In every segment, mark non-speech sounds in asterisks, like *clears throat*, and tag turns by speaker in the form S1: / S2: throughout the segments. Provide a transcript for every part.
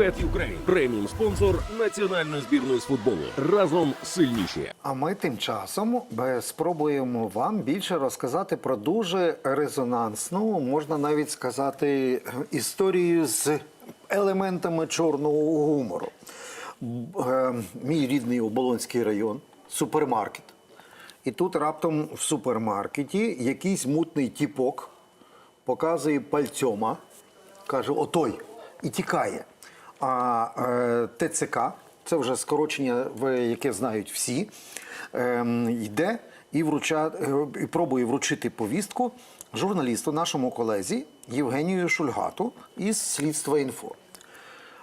S1: Bet Ukraine – преміум спонсор національної збірної з футболу. Разом сильніші.
S2: А ми тим часом спробуємо вам більше розказати про дуже резонансну, можна навіть сказати, історію з елементами чорного гумору. Е, Мій рідний Оболонський район, супермаркет. І тут раптом в супермаркеті якийсь мутний тіпок показує пальцьома, каже: отой, і тікає. А е, ТЦК, це вже скорочення, яке знають всі, ем, йде і, вруча, е, і пробує вручити повістку журналісту, нашому колезі Євгенію Шульгату із слідства інфо.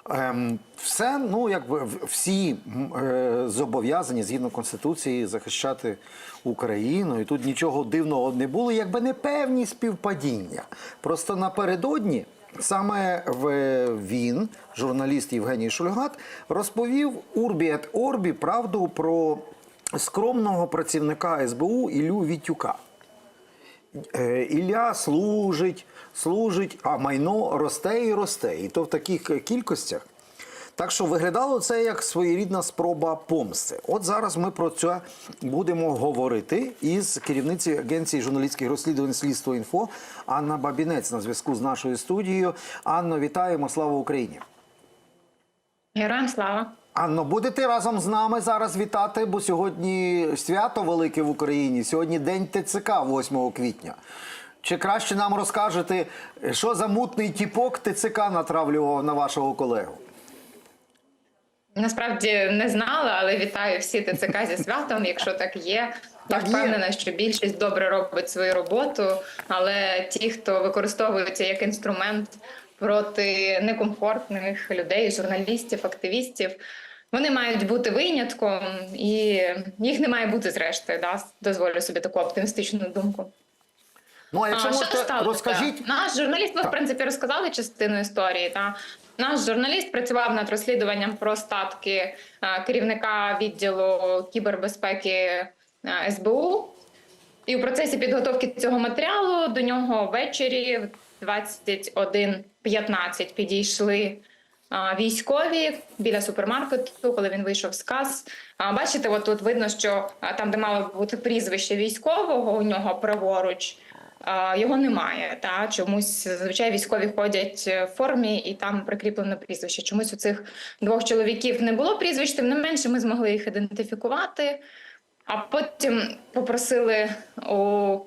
S2: Ем, все, ну якби всі е, зобов'язані згідно конституції захищати Україну, і тут нічого дивного не було, якби не певні співпадіння. Просто напередодні саме в він, журналіст Євгеній Шульгат, розповів Урбі ет Орбі правду про скромного працівника СБУ Ілю Вітюка. Е, Ілля служить, служить, а майно росте і росте. І то в таких кількостях. Так що виглядало це як своєрідна спроба помсти. От зараз ми про це будемо говорити із керівницею агенції журналістських розслідувань слідство інфо Анна Бабінець на зв'язку з нашою студією. Анно, вітаємо! Слава Україні!
S3: Героям слава.
S2: Анно, будете разом з нами зараз вітати, бо сьогодні свято велике в Україні. Сьогодні день ТЦК 8 квітня. Чи краще нам розкажете, що за мутний тіпок ТЦК натравлював на вашого колегу?
S3: Насправді не знала, але вітаю всі ТЦК зі святом, якщо так є. Я впевнена, що більшість добре робить свою роботу, але ті, хто використовується як інструмент проти некомфортних людей, журналістів, активістів, вони мають бути винятком, і їх не має бути зрештою. Да? Дозволю собі таку оптимістичну думку.
S2: Ну, а якщо
S3: А, що сталося?
S2: розкажіть.
S3: Наш журналіст,
S2: Так.
S3: в принципі розказали частину історії. Та наш журналіст працював над розслідуванням про статки е, керівника відділу кібербезпеки е, СБУ. І у процесі підготовки цього матеріалу до нього ввечері в 21.15 підійшли військові біля супермаркету, коли він вийшов з кас. Бачите, от тут видно, що там, де мало бути прізвище військового, у нього праворуч. Його немає, та чомусь зазвичай військові ходять в формі і там прикріплено прізвище. Чомусь у цих двох чоловіків не було прізвищ, тим не менше ми змогли їх ідентифікувати. А потім попросили у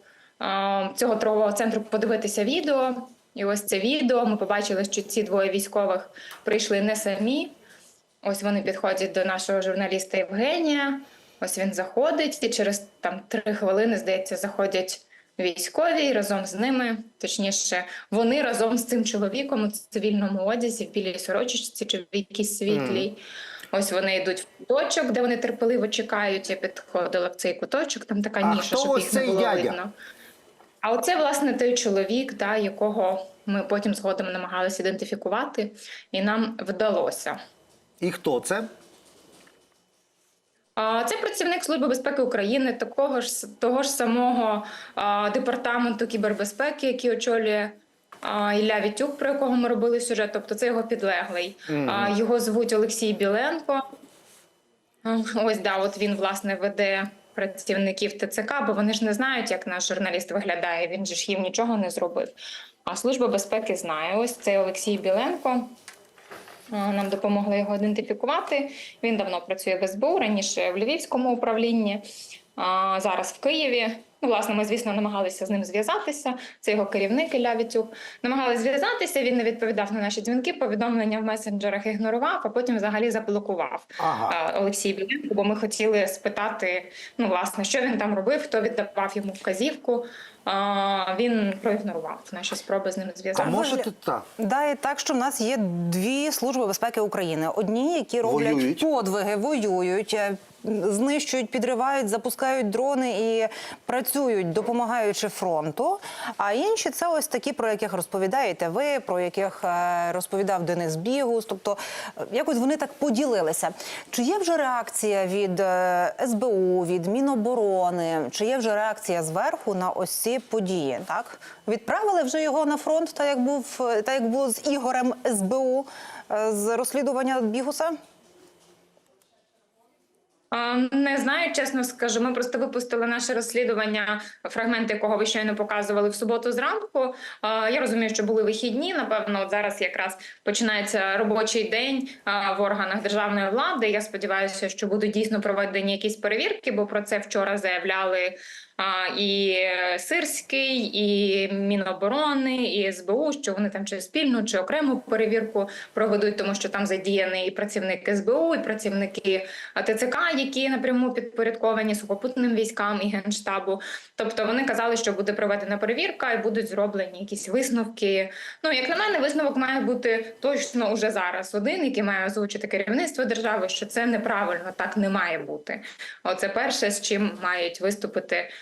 S3: цього торгового центру подивитися відео. І ось це відео. Ми побачили, що ці двоє військових прийшли не самі. Ось вони підходять до нашого журналіста Євгенія. Ось він заходить, і через там три хвилини, здається, заходять військові і разом з ними, точніше, вони разом з цим чоловіком у цивільному одязі, в білій сорочечці чи в якійсь світлій. Ось вони йдуть в куточок, де вони терпеливо чекають. Я підходила в цей куточок, там така
S2: А
S3: ніша, щоб їх не було
S2: дядя?
S3: видно. А оце, власне, той чоловік, да, якого ми потім згодом намагалися ідентифікувати, і нам вдалося.
S2: І хто це?
S3: Це працівник Служби безпеки України, такого ж того ж самого департаменту кібербезпеки, який очолює Ілля Вітюк, про якого ми робили сюжет. Тобто це його підлеглий. А, Його звуть Олексій Біленко. Ось да, от він власне веде працівників ТЦК, бо вони ж не знають, як наш журналіст виглядає. Він же ж їм нічого не зробив. А служба безпеки знає. Ось це Олексій Біленко. А, Нам допомогли його ідентифікувати. Він давно працює в СБУ, раніше в Львівському управлінні, зараз в Києві. Ну, власне, ми, звісно, намагалися з ним зв'язатися. Це його керівник Ілля Вітюк. Намагалися зв'язатися. Він не відповідав на наші дзвінки, повідомлення в месенджерах ігнорував, а потім взагалі заблокував
S2: Ага.
S3: Олексій Біленко, бо ми хотіли спитати, ну власне, що він там робив, хто віддавав йому вказівку. Він проігнорував наші спроби з ним зв'язати.
S2: А
S3: зв'язатися.
S2: можете так?
S4: Да, і так, що в нас є дві служби безпеки України. Одні, які роблять
S2: Воюють.
S4: подвиги, воюють, е, знищують, підривають, запускають дрони і працюють, допомагаючи фронту. А інші це ось такі, про яких розповідаєте ви, про яких е, розповідав Денис Бігус. Тобто, е, якось вони так поділилися. Чи є вже реакція від СБУ, від Міноборони? Чи є вже реакція зверху на ось ці події? Так відправили вже його на фронт, так як був так як було з Ігорем СБУ. е, з розслідування Бігуса?
S3: Не знаю, чесно скажу. Ми просто випустили наше розслідування, фрагменти якого ви щойно показували в суботу зранку. Я розумію, що були вихідні. Напевно, от зараз якраз починається робочий день в органах державної влади. Я сподіваюся, що будуть дійсно проведені якісь перевірки, бо про це вчора заявляли. І Сирський, і Міноборони, і СБУ, що вони там чи спільну, чи окрему перевірку проведуть, тому що там задіяний і працівник СБУ, і працівники ТЦК, які напряму підпорядковані сухопутним військам і генштабу. Тобто вони казали, що буде проведена перевірка і будуть зроблені якісь висновки. Ну як на мене, висновок має бути точно уже зараз. Один, який має озвучити керівництво держави, що це неправильно, так не має бути. Оце перше, з чим мають виступити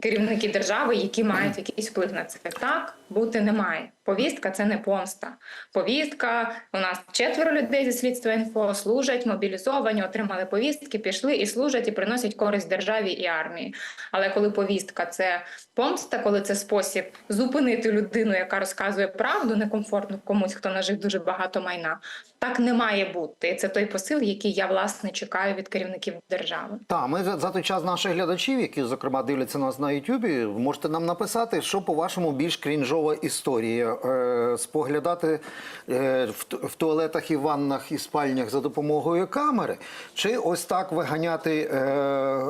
S3: керівники держави, які мають якийсь вплив на це. Так бути не має. Повістка це не помста. Повістка у нас четверо людей зі слідства інфо служать, мобілізовані, отримали повістки, пішли і служать, і приносять користь державі і армії. Але коли повістка це помста, коли це спосіб зупинити людину, яка розказує правду, некомфортно комусь, хто нажив дуже багато майна, так не має бути. І Це той посил, який я власне чекаю від керівників держави.
S2: Так, ми за, за той час наших глядачів, які зокрема дивляться нас на Ютубі, можете нам написати, що по-вашому більш крінжова історія. Е, споглядати е, в, туалетах і ваннах і спальнях за допомогою камери, чи ось так виганяти е,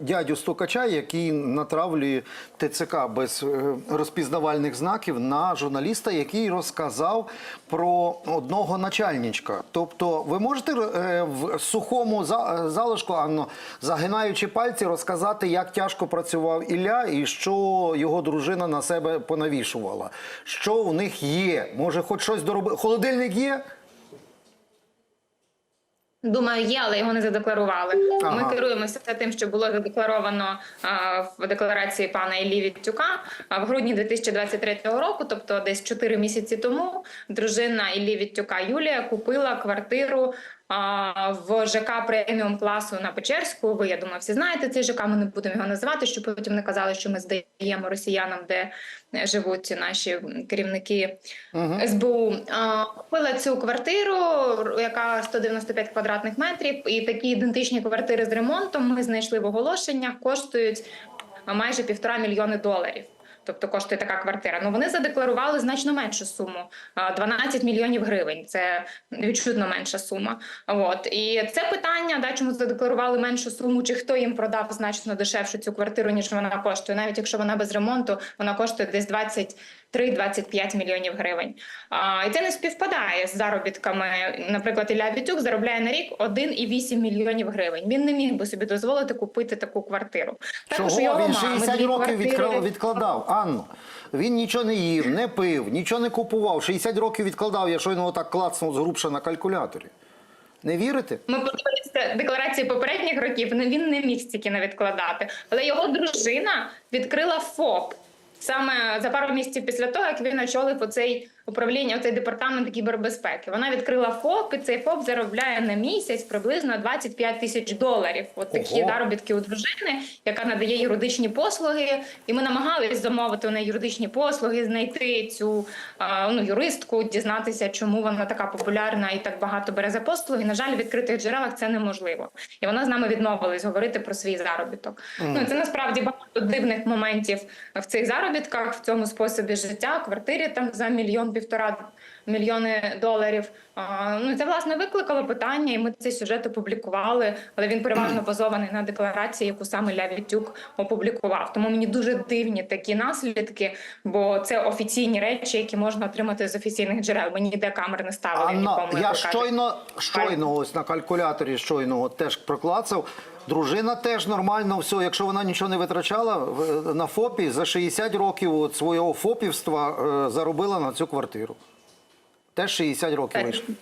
S2: дядю стукача, який натравлює ТЦК без розпізнавальних знаків на журналіста, який розказав про одного начальничка. Тобто, ви можете в сухому залишку, Анно, загинаючи пальці, розказати, як тяжко працював Ілля і що його дружина на себе понавішувала. Що у них є? Може, хоч щось доробити? Холодильник є?
S3: Думаю, є, але його не задекларували.
S2: Ага.
S3: Ми керуємося тим, що було задекларовано а, в декларації пана Іллі Віттюка а, в грудні 2023 року, тобто десь 4 місяці тому, дружина Іллі Віттюка Юлія купила квартиру в ЖК преміум класу на Печерську. Ви я думаю, всі знаєте цей ЖК. Ми не будемо його називати, щоб потім не казали, що ми здаємо росіянам, де живуть наші керівники СБУ. Купила цю квартиру, яка 195 квадратних метрів, і такі ідентичні квартири з ремонтом ми знайшли в оголошеннях, коштують майже півтора мільйони доларів. Тобто коштує така квартира. Ну вони задекларували значно меншу суму а, 12 мільйонів гривень. Це відчутно менша сума. От і це питання, да, чому задекларували меншу суму, чи хто їм продав значно дешевшу цю квартиру, ніж вона коштує. Навіть якщо вона без ремонту, вона коштує десь 23-25 мільйонів гривень. А, і це не співпадає з заробітками. Наприклад, Ілля Вітюк заробляє на рік 1,8 мільйонів гривень. Він не міг би собі дозволити купити таку квартиру. Також
S2: Чого
S3: його
S2: він 60 років
S3: квартири.
S2: відкла- відкладав? Анно, він нічого не їв, не пив, нічого не купував. 60 років відкладав, я щойно отак клацнув згрубша на калькуляторі. Не вірите?
S3: Ми подивилися декларації попередніх років. але Він не міг стільки не відкладати. Але його дружина відкрила ФОП саме за пару місяців після того, як він очолив оцей управління, оцей департамент кібербезпеки. Вона відкрила ФОП, і цей ФОП заробляє на місяць приблизно 25 тисяч доларів. От такі
S2: Ого.
S3: заробітки у дружини, яка надає юридичні послуги. І ми намагались замовити у неї юридичні послуги, знайти цю ну, юристку, дізнатися, чому вона така популярна і так багато бере за послуги. На жаль, в відкритих джерелах це неможливо. І вона з нами відмовилась говорити про свій заробіток. Ну це насправді багато дивних моментів в цих заробітках, в цьому способі життя, квартирі там за мільйон півтора мільйони доларів. Ну це власне викликало питання, і ми цей сюжет опублікували, але він переважно *clears throat* базований на декларації, яку саме Лявітюк опублікував. Тому мені дуже дивні такі наслідки, бо це офіційні речі, які можна отримати з офіційних джерел. Ми ніде камер не ставили.
S2: Анна,
S3: нікому
S2: я
S3: як кажуть.
S2: щойно, щойно ось на калькуляторі щойно от теж проклацав. Дружина теж нормально все, якщо вона нічого не витрачала на ФОПі, за 60 років от свого ФОПівства е, заробила на цю квартиру. Теж 60 років вийшло.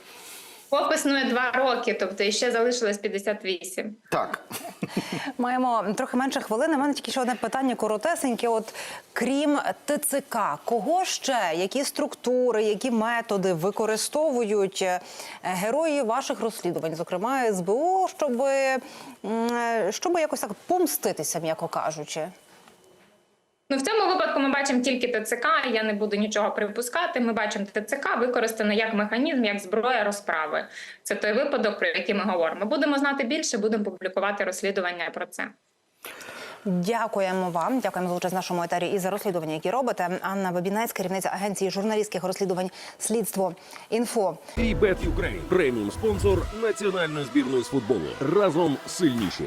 S3: Існує два роки, тобто іще залишилось 58.
S2: Так.
S4: Маємо трохи менше хвилини. У мене тільки ще одне питання коротесеньке. От крім ТЦК, кого ще, які структури, які методи використовують е, герої ваших розслідувань, зокрема СБУ, щоб, щоб якось так помститися, м'яко кажучи?
S3: Ну, в цьому випадку ми бачимо тільки ТЦК. Я не буду нічого припускати. Ми бачимо ТЦК використано як механізм, як зброя розправи. Це той випадок, про який ми говоримо. Будемо знати більше, будемо публікувати розслідування про це.
S4: Дякуємо вам. Дякуємо за участь в нашому етері і за розслідування, які робите. Анна Бабінець, керівниця агенції журналістських розслідувань Слідство інфо.
S1: І Ukraine – преміум спонсор національної збірної з футболу. Разом сильніші.